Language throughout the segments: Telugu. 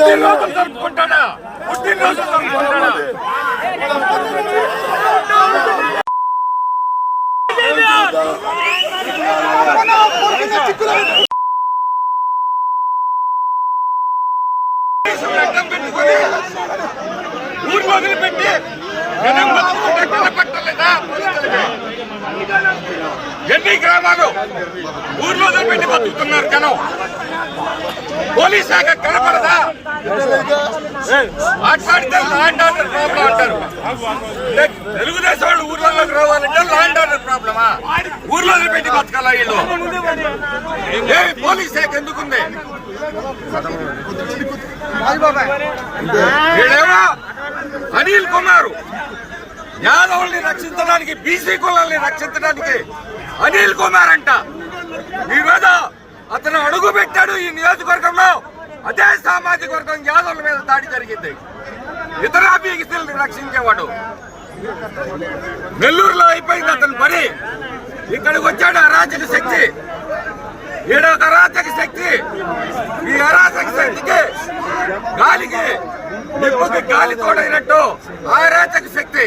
పుట్టినరోజులు జరుపుకుంటాడా పుట్టినరోజులు జరుపుకుంటాడా అడ్డం పెట్టుకొని ఊరు వదిలిపెట్టి జనం బతుకుంటే కనపట్టలేదా పోలీసులకి? ఎన్ని గ్రామాలు? ఊర్లో పెట్టి బతుకుతున్నారు జనం. పోలీస్ శాఖ కనపడదా? మాట్లాడితే ల్యాండ్ ఆర్డర్ ప్రాబ్లం అంటారు. తెలుగుదేశం వాళ్ళు ఊర్లలోకి రావాలంటే ల్యాండ్ ఆర్డర్ ప్రాబ్లమా ఊర్లో పెట్టి బతకాలా వీళ్ళు? ఏ పోలీస్ శాఖ ఎందుకుంది? వీడేమో అనిల్ కుమారు. యాదవుల్ని రక్షించడానికి బీసీ కులాల్ని రక్షించడానికి అనిల్ కుమార్ అంట. ఈరోజు అతను అడుగు పెట్టాడు ఈ నియోజకవర్గంలో. అదే సామాజిక వర్గం యాదవుల మీద దాడి జరిగింది. ఇతర బీసీలని రక్షించేవాడు. నెల్లూరులో అయిపోయింది అతని పని. ఇక్కడికి వచ్చాడు అరాచక శక్తి. ఈడొక అరాచక శక్తి. ఈ అరాచక శక్తికి గాలికి నిప్పుకి గాలి తోడైనట్టు ఆ అరాచక శక్తి.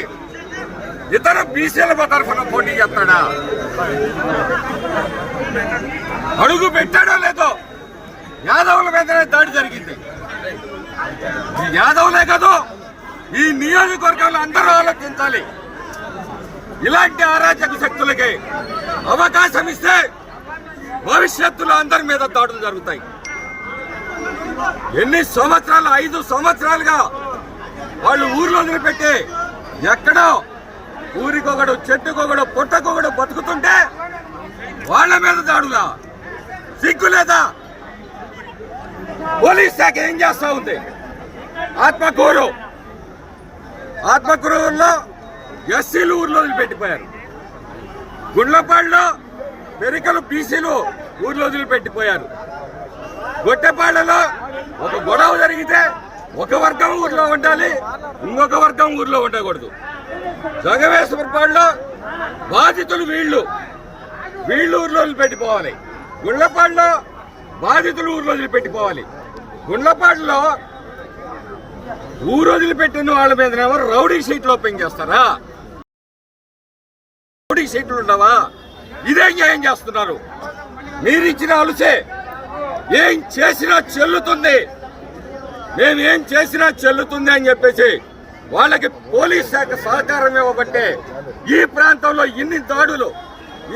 ఇతర బీసీల తరఫున పోటీ చేస్తాడా? అడుగు పెట్టాడో లేదో? యాదవుల మీదనే దాడి జరిగింది. ఈ యాదవులే కదో? ఈ నియోజకవర్గంలో అందరూ ఆలోచించాలి. ఇలాంటి అరాచక శక్తులకి అవకాశం ఇస్తే భవిష్యత్తులో అందరి మీద దాడులు జరుగుతాయి. ఎన్ని సంవత్సరాలు? ఐదు సంవత్సరాలుగా వాళ్ళు ఊర్లో వదిలిపెట్టి ఎక్కడో ఊరికొకడు చెట్టుకొకడు పుట్టకొకడు బతుకుతుంటే వాళ్ళ మీద దాడులా? సిగ్గు లేదా? పోలీస్ శాఖ ఏం చేస్తా ఉంది? ఆత్మకూరు. ఆత్మకూరులో ఎస్సీలు ఊర్లో వదిలిపెట్టిపోయారు. గుండ్లపాడులో పెరికలు బీసీలు ఊర్లో వదిలిపెట్టిపోయారు. గొట్టెపాళ్ళలో ఒక గొడవ జరిగితే ఒక వర్గం ఊర్లో ఉండాలి ఇంకొక వర్గం ఊర్లో ఉండకూడదు. జగవేశ్వరపాడులో బాధితులు వీళ్ళు. వీళ్ళు ఊర్లో పెట్టిపోవాలి గుండ్లపాడులో బాధితులు ఊర్లో పెట్టిపోవాలి గుండ్లపాడులో ఊరు పెట్టిన వాళ్ళ మీదనేమో రౌడీ షీట్లు ఓపెన్ చేస్తారా? రౌడీ షీట్లు ఉండవా? ఇదేం న్యాయం చేస్తున్నారు. మీరు ఇచ్చిన అలుసే ఏం చేసినా చెల్లుతుంది. మేము ఏం చేసినా చెల్లుతుంది అని చెప్పేసి వాళ్ళకి పోలీస్ శాఖ సహకారం ఇవ్వబట్టే ఈ ప్రాంతంలో ఇన్ని దాడులు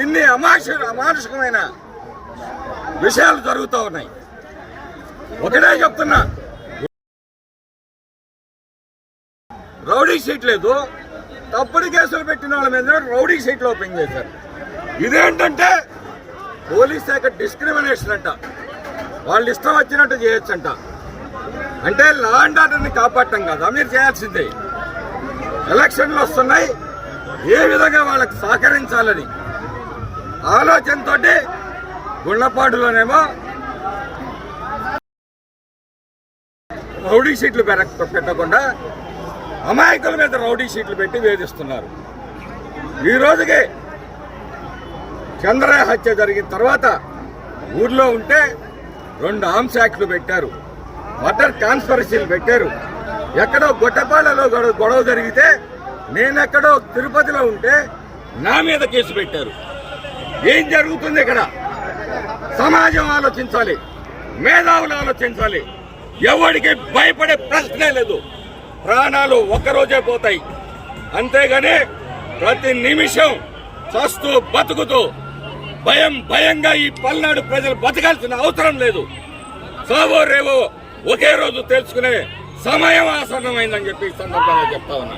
ఇన్ని అమానుష అమానుషకమైన విషయాలు జరుగుతూ ఉన్నాయి. ఒకటే చెప్తున్నా. రౌడీ షీట్ లేదు. తప్పుడు కేసులు పెట్టిన వాళ్ళ మీద రౌడీ సీట్లు ఓపెన్ చేశారు. ఇదేంటంటే పోలీస్ శాఖ డిస్క్రిమినేషన్ అంట. వాళ్ళు ఇష్టం వచ్చినట్టు చేయొచ్చంట. అంటే లా అండ్ ఆర్డర్ని కాపాడటం కదా? మీరు చేయాల్సిందే. ఎలక్షన్లు వస్తున్నాయి. ఏ విధంగా వాళ్ళకి సహకరించాలని ఆలోచనతో గుళ్ళపాడులోనేమో రౌడీ షీట్లు పెరగ- పెట్టకుండా అమాయకుల మీద రౌడీ షీట్లు పెట్టి వేధిస్తున్నారు. ఈ రోజుకి హత్య జరిగిన తర్వాత ఊర్లో ఉంటే రెండు ఆమ్స్ యాక్ట్లు పెట్టారు. వాటర్ కాన్స్పరసీలు పెట్టారు. ఎక్కడో గొట్టపాళ్ళలో గొడవ గొడవ జరిగితే నేనెక్కడో తిరుపతిలో ఉంటే నా మీద కేసు పెట్టారు. ఏం జరుగుతుంది ఇక్కడ? సమాజం ఆలోచించాలి. మేధావులు ఆలోచించాలి. ఎవరికి భయపడే ప్రశ్నే లేదు. ప్రాణాలు ఒక్కరోజే పోతాయి. అంతేగాని ప్రతి నిమిషం చస్తూ బతుకుతూ భయం భయంగా ఈ పల్నాడు ప్రజలు బతకాల్సిన అవసరం లేదు. సావో రేవో ఒకే రోజు తెలుసుకునే సమయం ఆసన్నమైందని చెప్పి సందర్భంగా చెప్తా ఉన్నాను.